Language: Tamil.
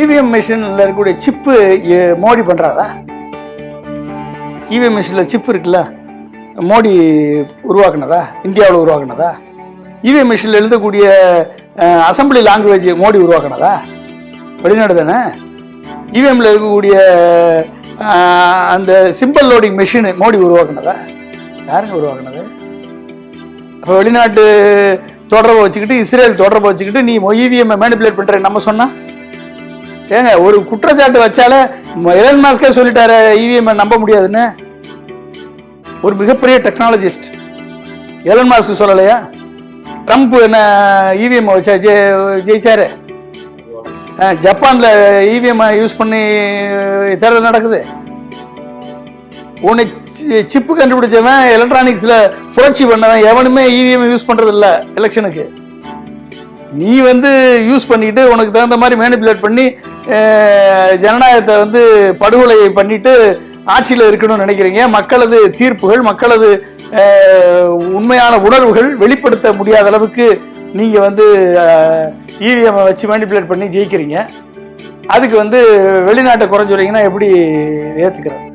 இவிஎம் மிஷினில் இருக்கக்கூடிய சிப்பு மோடி பண்ணுறாரா இவிஎம் மிஷினில் சிப்பு இருக்குல்ல மோடி உருவாக்குனதா? இந்தியாவில் உருவாக்குனதா? இவிஎம் மிஷினில் எழுதக்கூடிய அசம்பிளி லாங்குவேஜ் மோடி உருவாக்குனதா? வெளிநாடு தானே? இவிஎம்ல இருக்கக்கூடிய அந்த சிம்பிள் லோடிங் மிஷின் மோடி உருவாக்குனதா? யாருங்க உருவாக்குனது? இப்போ வெளிநாட்டு தொடர்பை வச்சுக்கிட்டு இஸ்ரேல் தொடர்பை வச்சுக்கிட்டு நீ இவிஎம்மை மேனிப்புலேட் பண்ணுறேன்னு நம்ம சொன்னால் ஏங்க ஒரு குற்றச்சாட்டு வச்சாலே எலன் மாஸ்கே சொல்லிட்டாரு இவிஎம் நம்ப முடியாதுன்னு? ஒரு மிகப்பெரிய டெக்னாலஜிஸ்ட் எலன் மாஸ்க் சொல்லலையா? ட்ரம்ப் என்ன இவிஎம் வச்சா ஜெ- ஜெயிச்சாரு. ஜப்பானில் இவிஎம் யூஸ் பண்ணி தேர்தல் நடக்குது. உன்னை சி- சிப்பு கண்டுபிடிச்சவன் எலக்ட்ரானிக்ஸில் புரட்சி பண்ணவன் எவனுமே இவிஎம் யூஸ் பண்ணுறதில்ல இல்ல எலெக்ஷனுக்கு நீ வந்து யூஸ் பண்ணிட்டு உனக்கு தகுந்த மாதிரி மேனிப்புலேட் பண்ணி ஜனநாயகத்தை வந்து படுகொலை பண்ணிட்டு ஆட்சியில் இருக்கணும்னு நினைக்கிறீங்க. மக்களது தீர்ப்புகள் மக்களது உண்மையான உணர்வுகள் வெளிப்படுத்த முடியாத அளவுக்கு நீங்கள் வந்து இவிஎம் வச்சு மேனிப்புலேட் பண்ணி ஜெயிக்கிறீங்க. அதுக்கு வந்து வெளிநாட்டை குறைஞ்சுறீங்கன்னா எப்படி ஏற்றுக்கிறாங்க